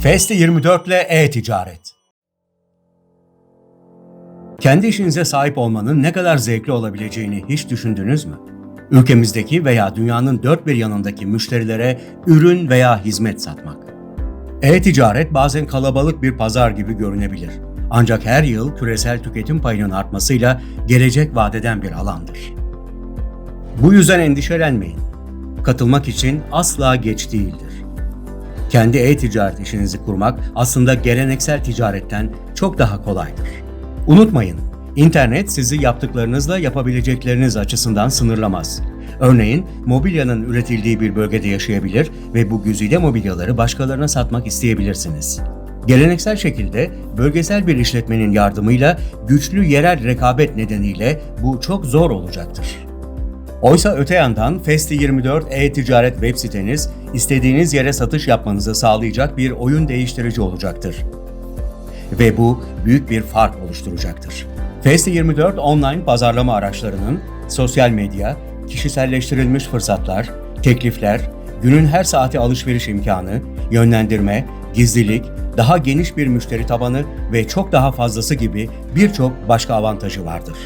Festi 24 ile e-ticaret. Kendi işinize sahip olmanın ne kadar zevkli olabileceğini hiç düşündünüz mü? Ülkemizdeki veya dünyanın dört bir yanındaki müşterilere ürün veya hizmet satmak. E-ticaret bazen kalabalık bir pazar gibi görünebilir. Ancak her yıl küresel tüketim payının artmasıyla gelecek vadeden bir alandır. Bu yüzden endişelenmeyin. Katılmak için asla geç değildir. Kendi e-ticaret işinizi kurmak aslında geleneksel ticaretten çok daha kolaydır. Unutmayın, internet sizi yaptıklarınızla yapabilecekleriniz açısından sınırlamaz. Örneğin mobilyanın üretildiği bir bölgede yaşayabilir ve bu güzide mobilyaları başkalarına satmak isteyebilirsiniz. Geleneksel şekilde bölgesel bir işletmenin yardımıyla güçlü yerel rekabet nedeniyle bu çok zor olacaktır. Oysa öte yandan Festi24 e-ticaret web siteniz istediğiniz yere satış yapmanızı sağlayacak bir oyun değiştirici olacaktır. Ve bu büyük bir fark oluşturacaktır. Festi24 online pazarlama araçlarının sosyal medya, kişiselleştirilmiş fırsatlar, teklifler, günün her saati alışveriş imkanı, yönlendirme, gizlilik, daha geniş bir müşteri tabanı ve çok daha fazlası gibi birçok başka avantajı vardır.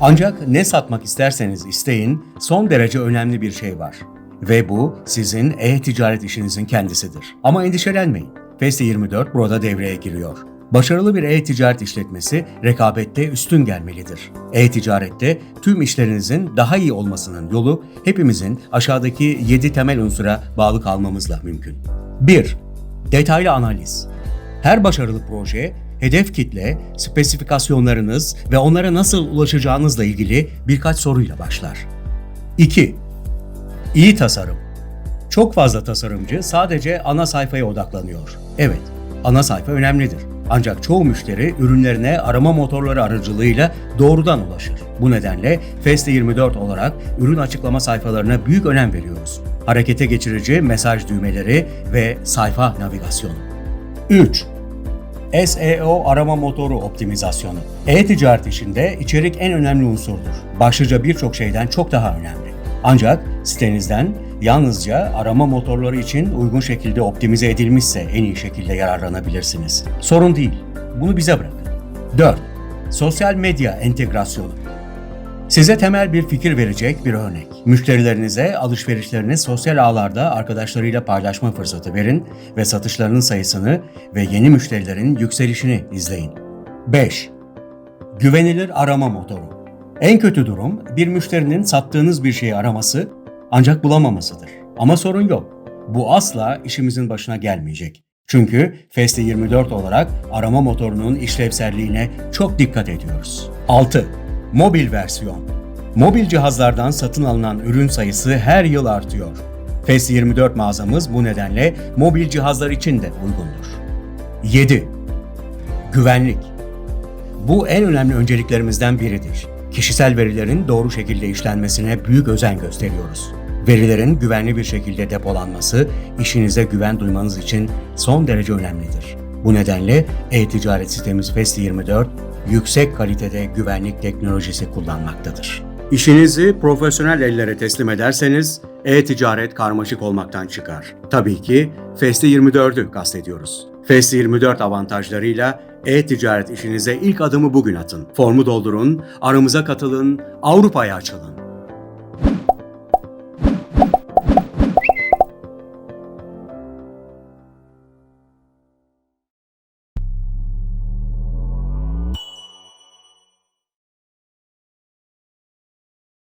Ancak ne satmak isterseniz isteyin, son derece önemli bir şey var. Ve bu sizin e-ticaret işinizin kendisidir. Ama endişelenmeyin. Festi24 burada devreye giriyor. Başarılı bir e-ticaret işletmesi rekabette üstün gelmelidir. E-ticarette tüm işlerinizin daha iyi olmasının yolu hepimizin aşağıdaki 7 temel unsura bağlı kalmamızla mümkün. 1. Detaylı analiz. Her başarılı proje hedef kitle, spesifikasyonlarınız ve onlara nasıl ulaşacağınızla ilgili birkaç soruyla başlar. 2. İyi tasarım. Çok fazla tasarımcı sadece ana sayfaya odaklanıyor. Evet, ana sayfa önemlidir. Ancak çoğu müşteri ürünlerine arama motorları aracılığıyla doğrudan ulaşır. Bu nedenle Feste24 olarak ürün açıklama sayfalarına büyük önem veriyoruz. Harekete geçirici mesaj düğmeleri ve sayfa navigasyonu. 3. SEO arama motoru optimizasyonu. E-ticaret işinde içerik en önemli unsurdur. Başlıca birçok şeyden çok daha önemli. Ancak sitenizden yalnızca arama motorları için uygun şekilde optimize edilmişse en iyi şekilde yararlanabilirsiniz. Sorun değil. Bunu bize bırakın. 4. Sosyal medya entegrasyonu. Size temel bir fikir verecek bir örnek. Müşterilerinize alışverişlerini sosyal ağlarda arkadaşlarıyla paylaşma fırsatı verin ve satışlarının sayısını ve yeni müşterilerin yükselişini izleyin. 5. Güvenilir arama motoru. En kötü durum bir müşterinin sattığınız bir şeyi araması ancak bulamamasıdır. Ama sorun yok. Bu asla işimizin başına gelmeyecek. Çünkü Feste 24 olarak arama motorunun işlevselliğine çok dikkat ediyoruz. 6. Mobil versiyon. Mobil cihazlardan satın alınan ürün sayısı her yıl artıyor. Fest 24 mağazamız bu nedenle mobil cihazlar için de uygundur. 7. Güvenlik. Bu en önemli önceliklerimizden biridir. Kişisel verilerin doğru şekilde işlenmesine büyük özen gösteriyoruz. Verilerin güvenli bir şekilde depolanması işinize güven duymanız için son derece önemlidir. Bu nedenle e-ticaret sitemiz Festi24 yüksek kalitede güvenlik teknolojisi kullanmaktadır. İşinizi profesyonel ellere teslim ederseniz e-ticaret karmaşık olmaktan çıkar. Tabii ki Festi24'ü kastediyoruz. Festi24 avantajlarıyla e-ticaret işinize ilk adımı bugün atın. Formu doldurun, aramıza katılın, Avrupa'ya açılın.